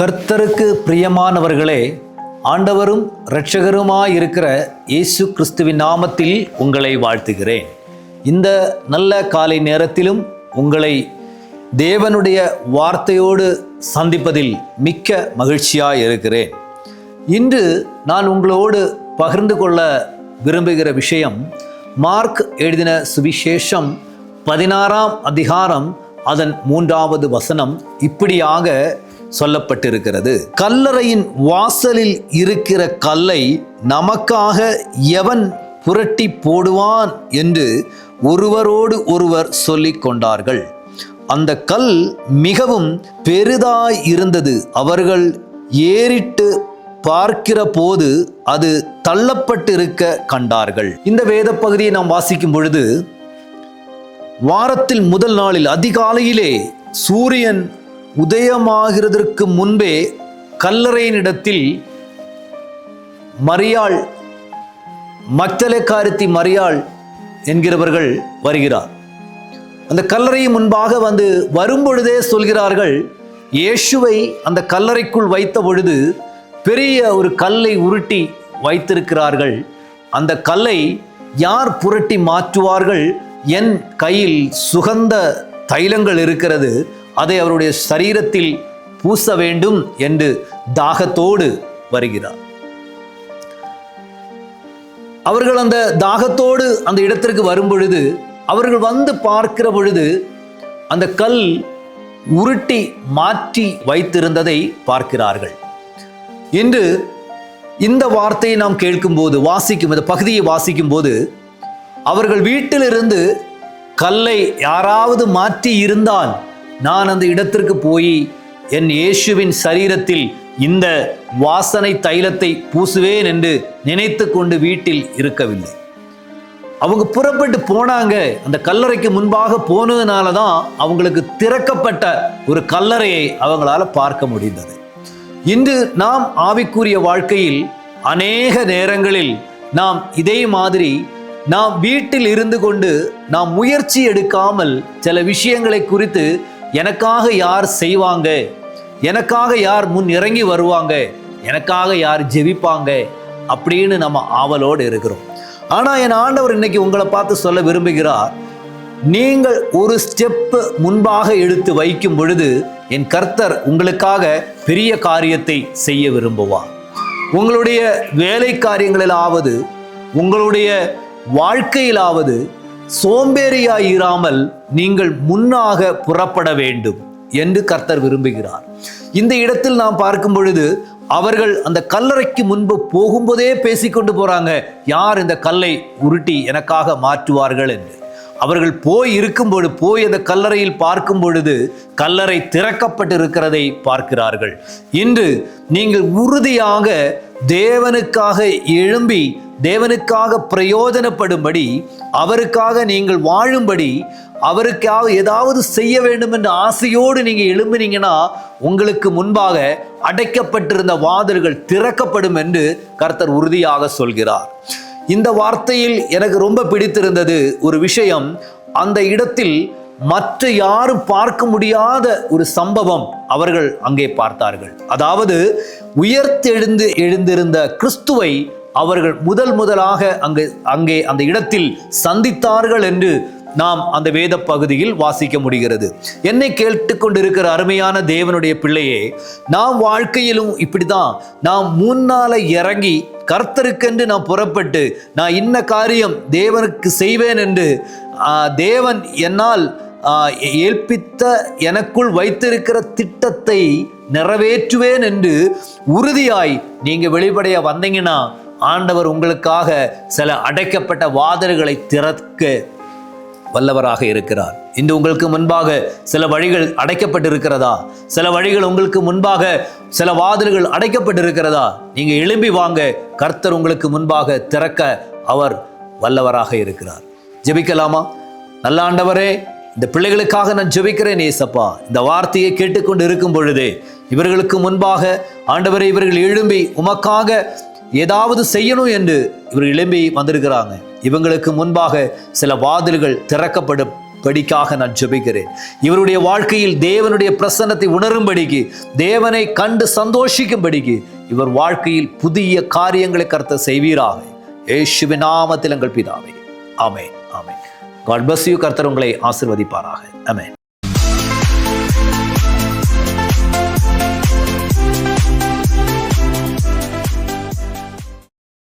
கர்த்தருக்கு பிரியமானவர்களே ஆண்டவரும் இரட்சகருமாயிருக்கிற இயேசு கிறிஸ்துவின் நாமத்தில் உங்களை வாழ்த்துகிறேன். இந்த நல்ல காலை நேரத்திலும் உங்களை தேவனுடைய வார்த்தையோடு சந்திப்பதில் மிக்க மகிழ்ச்சியாக இருக்கிறேன் இன்று நான் உங்களோடு பகிர்ந்து கொள்ள விரும்புகிற விஷயம் மார்க் எழுதின சுவிசேஷம் பதினாறாம் அதிகாரம் அதன் மூன்றாவது வசனம். இப்படியாக சொல்லப்பட்டிருக்கிறது. கல்லறையின் வாசலில் இருக்கிற கல்லை நமக்காக எவன் புரட்டி போடுவான் என்று ஒருவரோடு ஒருவர் சொல்லிக் கொண்டார்கள். அந்த கல் மிகவும் பெரிதாய் இருந்தது. அவர்கள் ஏறிட்டு பார்க்கிற போது அது தள்ளப்பட்டிருக்க கண்டார்கள். இந்த வேத பகுதியை நாம் வாசிக்கும் பொழுது வாரத்தில் முதல் நாளில் அதிகாலையிலே சூரியன் உதயமாகிறதற்கு முன்பே கல்லறையினிடத்தில் மரியாள் மக்தலேக்காரத்தி மரியாள் என்கிறவர்கள் வருகிறார். அந்த கல்லறை முன்பாக வந்து வரும்பொழுதே சொல்கிறார்கள் இயேசுவை அந்த கல்லறைக்குள் வைத்த பொழுது பெரிய ஒரு கல்லை உருட்டி வைத்திருக்கிறார்கள். அந்த கல்லை யார் புரட்டி மாற்றுவார்கள்? என் கையில் சுகந்த தைலங்கள் இருக்கிறது. அதை அவருடைய சரீரத்தில் பூச வேண்டும் என்று தாகத்தோடு வருகிறார். அவர்கள் அந்த தாகத்தோடு அந்த இடத்திற்கு வரும் பொழுது அவர்கள் வந்து பார்க்கிற பொழுது அந்த கல் உருட்டி மாற்றி வைத்திருந்ததை பார்க்கிறார்கள். இன்று இந்த வார்த்தையை நாம் கேட்கும்போது வாசிக்கும் இந்த பகுதியை வாசிக்கும் போது அவர்கள் வீட்டிலிருந்து கல்லை யாராவது மாற்றி இருந்தால் நான் அந்த இடத்திற்கு போய் என் இயேசுவின் சரீரத்தில் இந்த வாசனை தைலத்தை பூசுவேன் என்று நினைத்து கொண்டு வீட்டில் இருக்கவில்லை. அவங்க புறப்பட்டு போனாங்க. அந்த கல்லறைக்கு முன்பாக போனதுனால தான் அவங்களுக்கு திறக்கப்பட்ட ஒரு கல்லறையை அவங்களால பார்க்க முடிந்தது. இன்று நாம் ஆவிக்குரிய வாழ்க்கையில் அநேக நேரங்களில் நாம் இதே மாதிரி நாம் வீட்டில் இருந்து கொண்டு நாம் முயற்சி எடுக்காமல் சில விஷயங்களை குறித்து எனக்காக யார் செய்வாங்க? எனக்காக யார் முன் இறங்கி வருவாங்க? எனக்காக யார் ஜெபிப்பாங்க? அப்படின்னு நம்ம ஆவலோடு இருக்கிறோம். ஆனால் என் ஆண்டவர் இன்னைக்கு உங்களை பார்த்து சொல்ல விரும்புகிறார் நீங்கள் ஒரு ஸ்டெப்பு முன்பாக எடுத்து வைக்கும் பொழுது என் கர்த்தர் உங்களுக்காக பெரிய காரியத்தை செய்ய விரும்புவார். உங்களுடைய வேலை காரியங்களிலாவது உங்களுடைய வாழ்க்கையிலாவது சோம்பேறியாயிராமல் நீங்கள் முன்னாக புறப்பட வேண்டும் என்று கர்த்தர் விரும்புகிறார். இந்த இடத்தில் நாம் பார்க்கும் பொழுது அவர்கள் அந்த கல்லறைக்கு முன்பு போகும்போதே பேசிக்கொண்டு போறாங்க யார் இந்த கல்லை உருட்டி எனக்காக மாற்றுவார்கள்? என்று. அவர்கள் போய் இருக்கும்பொழுது போய் அந்த கல்லறையில் பார்க்கும் பொழுது கல்லறை திறக்கப்பட்டிருக்கிறதை பார்க்கிறார்கள். இன்று நீங்கள் உறுதியாக தேவனுக்காக எழும்பி தேவனுக்காக பிரயோஜனப்படும்படி அவருக்காக நீங்கள் வாழும்படி அவருக்காக ஏதாவது செய்ய வேண்டும் என்ற ஆசையோடு நீங்கள் எழும்பினீங்கன்னா உங்களுக்கு முன்பாக அடைக்கப்பட்டிருந்த வாதல்கள் திறக்கப்படும் என்று கர்த்தர் உறுதியாக சொல்கிறார். இந்த வார்த்தையில் எனக்கு ரொம்ப பிடித்திருந்தது ஒரு விஷயம். அந்த இடத்தில் மற்ற யாரும் பார்க்க முடியாத ஒரு சம்பவம் அவர்கள் அங்கே பார்த்தார்கள். அதாவது உயர்த்தெழுந்து எழுந்திருந்த கிறிஸ்துவை அவர்கள் முதல் முதலாக அங்கு அங்கே அந்த இடத்தில் சந்தித்தார்கள் என்று நாம் அந்த வேத பகுதியில் வாசிக்க முடிகிறது. என்னை கேட்டுக்கொண்டிருக்கிற அருமையான தேவனுடைய பிள்ளையே நாம் வாழ்க்கையிலும் இப்படிதான் நாம் முன்னால இறங்கி கர்த்தருக்கென்று நான் புறப்பட்டு நான் இன்ன காரியம் தேவனுக்கு செய்வேன் என்று தேவன் என்னால் ஏற்பித்த எனக்குள் வைத்திருக்கிற திட்டத்தை நிறைவேற்றுவேன் என்று உறுதியாய் நீங்கள் வெளிப்படைய வந்தீங்கன்னா ஆண்டவர் உங்களுக்காக சில அடைக்கப்பட்ட வாதல்களை திறக்க வல்லவராக இருக்கிறார். இன்று உங்களுக்கு முன்பாக சில வழிகள் அடைக்கப்பட்டிருக்கிறதா? சில வழிகள் உங்களுக்கு முன்பாக சில வாதல்கள் அடைக்கப்பட்டிருக்கிறதா? நீங்கள் எழும்பி வாங்க கர்த்தர் உங்களுக்கு முன்பாக திறக்க அவர் வல்லவராக இருக்கிறார். ஜெபிக்கலாமா? நல்ல ஆண்டவரே இந்த பிள்ளைகளுக்காக நான் ஜெபிக்கிறேன் ஏசப்பா. இந்த வார்த்தையை கேட்டுக்கொண்டு இருக்கும் பொழுது இவர்களுக்கு முன்பாக ஆண்டவரை இவர்கள் எழும்பி உமக்காக ஏதாவது செய்யணும் என்று இவர் எழும்பி வந்திருக்கிறாங்க. இவங்களுக்கு முன்பாக சில வாதில்கள் திறக்கப்படும் படிக்காக நான் ஜெபிக்கிறேன். இவருடைய வாழ்க்கையில் தேவனுடைய பிரசன்னத்தை உணரும்படிக்கு தேவனை கண்டு சந்தோஷிக்கும்படிக்கு இவர் வாழ்க்கையில் புதிய காரியங்களை கருத்த செய்வீராக. ஏசுவின் நாமத்தில் எங்கள் பிதாவே. ஆமே ஆமே காட் பஸ் யூ கர்த்தர் உங்களை ஆசிர்வதிப்பாராக. ஆமென்